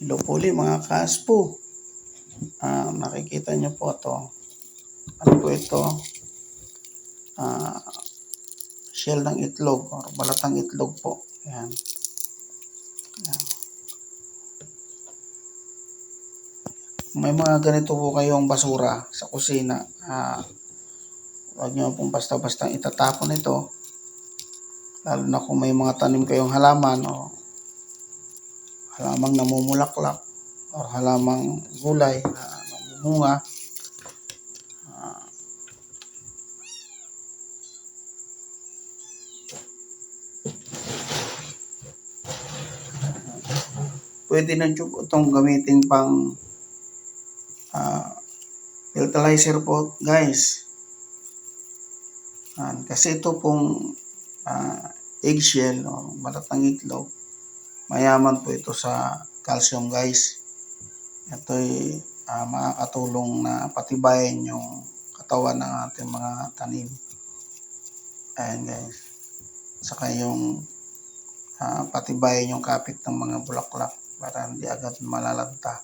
Hello po ulit mga kaspo. Ah, nakikita niyo po to. Ano po ito? Ah, shell ng itlog or balatang itlog po. Yan. Yan. May mga ganito po kayong basura sa kusina. Ah, huwag niyo pong basta-basta itatapon ito. Lalo na kung may mga tanim kayong halaman o halamang namumulaklak o halamang gulay na namumunga. Ah, pwede na itong gamitin pang ah, fertilizer po guys. Yan. kasi ito pong ah, eggshell o balat ng itlog mayaman po ito sa calcium guys. Ito'y ah, makakatulong na patibayin yung katawan ng ating mga tanim. Ayan guys. Saka yung ah, patibayin yung kapit ng mga bulaklak para hindi agad malalanta.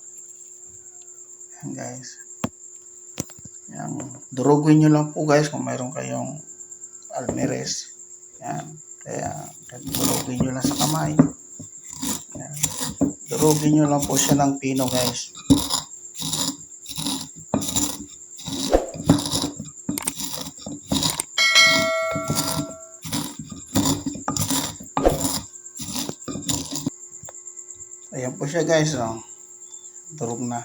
Ayan guys. Yan. Durugin nyo lang po guys kung mayroon kayong almeres. Yan. Kaya durugin nyo lang sa kamay. Durugin nyo lang po siya ng pino guys. Ayan po siya guys. Oh. Durog na.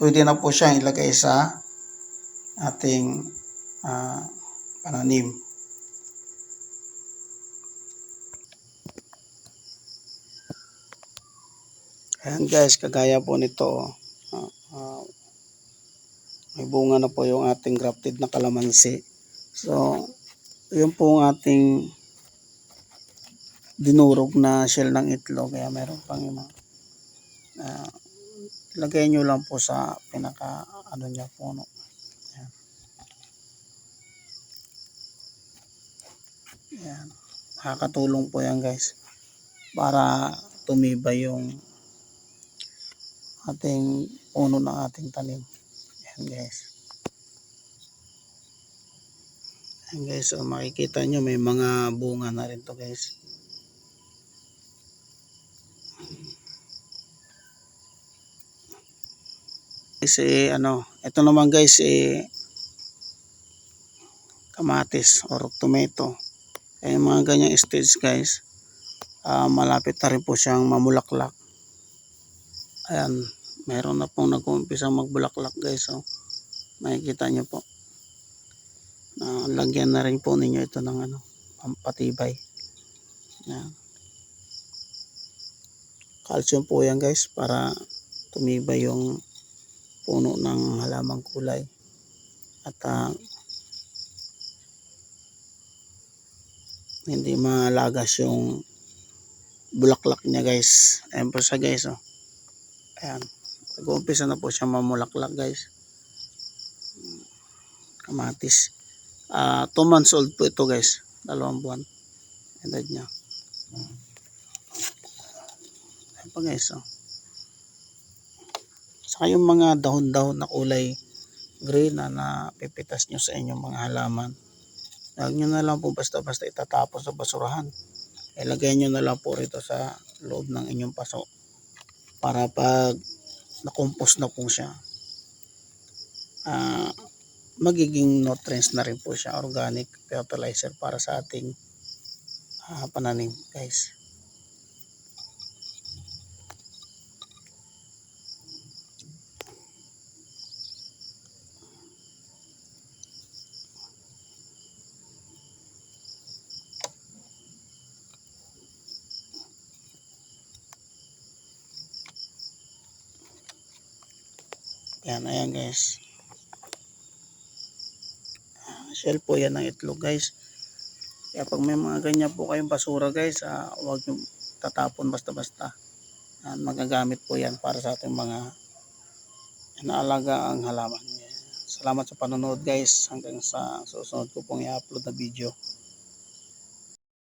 Pwede na po siyang ilagay sa ating ah, pananim. Ayan guys, kagaya po nito. Ah, ah, may bunga na po yung ating grafted na kalamansi. So, yun po ang ating dinurog na shell ng itlog. Kaya meron pang yung mga ah, lagay nyo lang po sa pinaka ano niya puno. Ayan. Ayan. Nakakatulong po yan guys para tumibay yung ating puno ng ating tanim. Ayan guys. Ayan guys, so makikita nyo may mga bunga na rin to guys. Kasi ano, ito naman guys eh kamatis or tomato. Eh mga ganyang stage guys, ah, malapit na rin po siyang mamulaklak. Ayan, meron na pong nag-uumpisa magbulaklak guys. So, makikita nyo po. Na lagyan na rin po ninyo ito ng ano, pampatibay. Ayan. Calcium po yan guys para tumibay yung puno ng halamang kulay. At ah, hindi malagas yung bulaklak niya guys. Ayan po siya guys. Oh. Ayan. Nag-uumpisa na po siya mamulaklak guys. Kamatis. Ah, 2 months old po ito guys. Dalawang buwan. Edad niya. Ayan pa guys. Oh. Saka yung mga dahon-dahon na kulay green na napipitas nyo sa inyong mga halaman. Huwag nyo na lang po basta-basta itatapon sa basurahan. Ilagay nyo na lang po rito sa loob ng inyong paso. Para pag nakompos na po siya, ah, magiging nutrients na rin po siya, organic fertilizer para sa ating ah, pananim guys. Yan, ayan guys. Ah, Shell po yan ng itlog guys. Kaya pag may mga ganyan po kayong basura guys, ah, huwag nyo tatapon basta-basta. Yan, magagamit po yan para sa ating mga inaalaga ang halaman. Salamat sa panonood guys. Hanggang sa susunod ko pong i-upload na video.